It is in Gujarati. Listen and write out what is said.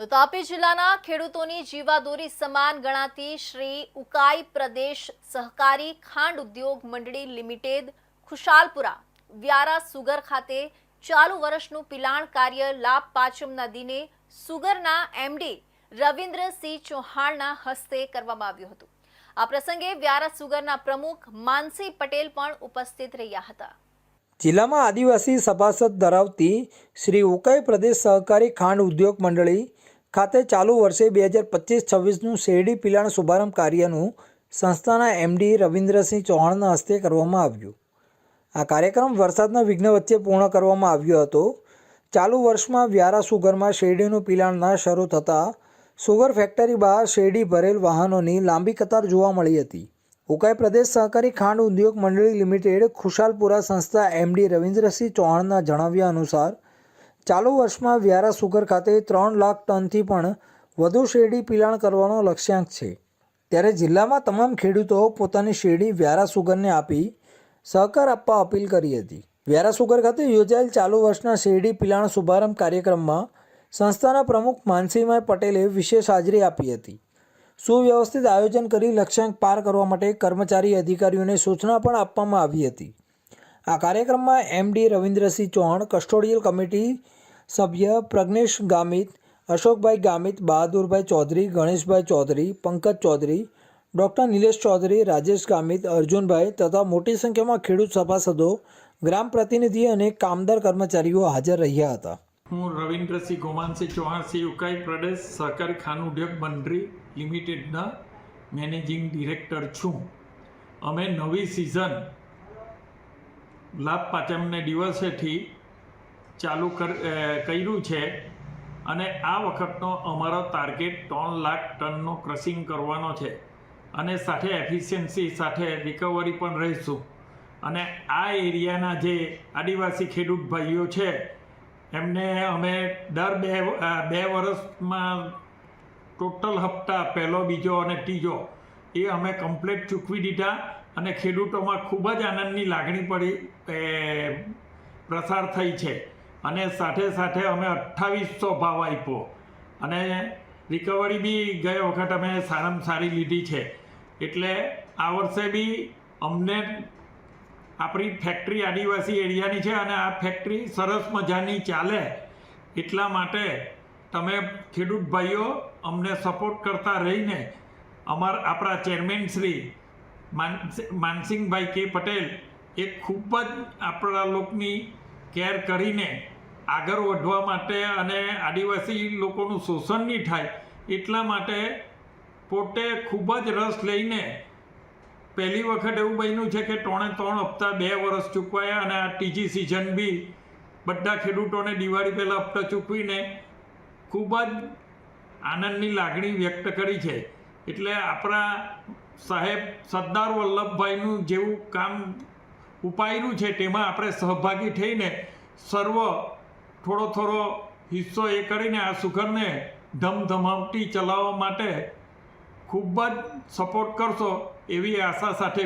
તો તાપી જિલ્લાના ખેડૂતોની જીવાદોરી સમાન ગણાતી શ્રી ઉકાઈ પ્રદેશ સહકારી ખાંડ ઉદ્યોગ મંડળી લિમિટેડ, ખુશાલપુરા, વ્યારા સુગર ખાતે ચાલુ વર્ષનું પિલાણ કાર્ય લાભ પાંચમના દિને સુગરના એમડી રવિન્દ્રસિંહ ચૌહાણના હસ્તે કરવામાં આવ્યું હતું. આ પ્રસંગે વ્યારા સુગરના પ્રમુખ માનસી પટેલ પણ ઉપસ્થિત રહ્યા હતા. જિલ્લામાં આદિવાસી સભાસદ ધરાવતી શ્રી ઉકાઈ પ્રદેશ સહકારી ખાંડ ઉદ્યોગ મંડળી ખાતે ચાલુ વર્ષે બે હજાર પચીસ છવ્વીસનું શેરડી પિલાણ શુભારંભ કાર્યનું સંસ્થાના એમડી રવિન્દ્રસિંહ ચૌહાણના હસ્તે કરવામાં આવ્યું. આ કાર્યક્રમ વરસાદના વિઘ્ન વચ્ચે પૂર્ણ કરવામાં આવ્યો હતો. ચાલુ વર્ષમાં વ્યારા સુગરમાં શેરડીનું પિલાણ ના શરૂ થતાં સુગર ફેક્ટરી બહાર શેરડી ભરેલ વાહનોની લાંબી કતાર જોવા મળી હતી. ઉકાઈ પ્રદેશ સહકારી ખાંડ ઉદ્યોગ મંડળી લિમિટેડ ખુશાલપુરા સંસ્થા એમડી રવિન્દ્રસિંહ ચૌહાણના જણાવ્યા અનુસાર ચાલુ વર્ષમાં વ્યારા સુગર ખાતે ત્રણ લાખ ટનથી પણ વધુ શેરડી પિલાણ કરવાનો લક્ષ્યાંક છે. ત્યારે જિલ્લામાં તમામ ખેડૂતો પોતાની શેરડી વ્યારા સુગરને આપી સહકાર આપવા અપીલ કરી હતી. વ્યારા સુગર ખાતે યોજાયેલ ચાલુ વર્ષના શેરડી પિલાણ શુભારંભ કાર્યક્રમમાં સંસ્થાના પ્રમુખ માનસીભાઈ પટેલે વિશેષ હાજરી આપી હતી. સુવ્યવસ્થિત આયોજન કરી લક્ષ્યાંક પાર કરવા માટે કર્મચારી અધિકારીઓને સૂચના પણ આપવામાં આવી હતી. આ કાર્યક્રમમાં MD Ravindrasinh Chauhan, custodial committee સભ્ય પ્રજ્ઞેશ ગામિત, અશોકભાઈ ગામિત, બહાદુરભાઈ ચૌધરી, ગણેશભાઈ ચૌધરી, પંકજ ચૌધરી, ડૉક્ટર નિલેશ ચૌધરી, રાજેશ ગામિત, અર્જુનભાઈ તથા મોટી સંખ્યામાં ખેડૂત સભાસદો, ગ્રામ પ્રતિનિધિ અને કામદાર કર્મચારીઓ હાજર રહ્યા હતા. હું રવિન્દ્રસિંહ ગોમાનસિંહ ચૌહાણસિંહ ઉકાઈ પ્રદેશ સહકારી ખાન ઉદ્યોગ મંડળી લિમિટેડના મેનેજિંગ ડિરેક્ટર છું. અમે નવી સિઝન લાભ પાંચમને દિવસેથી ચાલુ કર કર્યું છે અને આ વખતનો અમારો ટાર્ગેટ ત્રણ લાખ ટનનો ક્રશિંગ કરવાનો છે. અને સાથે એફિશિયન્સી સાથે રિકવરી પણ રહીશું. અને આ એરિયાના જે આદિવાસી ખેડૂત ભાઈઓ છે, એમને અમે દર બે બે વર્ષમાં ટોટલ હપ્તા, પહેલો, બીજો અને ત્રીજો, એ અમે કમ્પ્લેટ ચૂકવી દીધા. અને ખેડૂતોમાં ખૂબ જ આનંદની લાગણી પડી પ્રસાર થઈ છે. અને સાથે સાથે અમે અઠ્ઠાવીસો ભાવ આપ્યો. અને રિકવરી બી ગઈ વખત અમે સારામાં સારી લીધી છે. એટલે આ વર્ષે બી અમને આપણી ફેક્ટરી આદિવાસી એરિયાની છે અને આ ફેક્ટરી સરસ મજાની ચાલે. એટલા માટે તમે ખેડૂત ભાઈઓ અમને સપોર્ટ કરતા રહીને અમાર આપણા ચેરમેન શ્રી માનસિંહભાઈ કે પટેલ એ ખૂબ જ આપણા લોકની કેર કરીને આગળ વધવા માટે અને આદિવાસી લોકોનું શોષણ નહીં થાય એટલા માટે પોતે ખૂબ જ રસ લઈને પહેલી વખત એવું બન્યું છે કે ત્રણે ત્રણ હપ્તા બે વર્ષ ચૂકવાયા અને આ ત્રીજી સિઝન બી બધા ખેડૂતોને દિવાળી પહેલાં હપ્તા ચૂકવીને ખૂબ જ આનંદની લાગણી વ્યક્ત કરી છે. એટલે આપણા સાહેબ સરદાર વલ્લભભાઈનું જેવું કામ ઉપાયનું છે તેમાં આપણે સહભાગી થઈને સર્વ થોડો થોડો હિસ્સો એ કરીને આ સુગરને ધમધમાવટી ચલાવવા માટે ખૂબ જ સપોર્ટ કરશો એવી આશા સાથે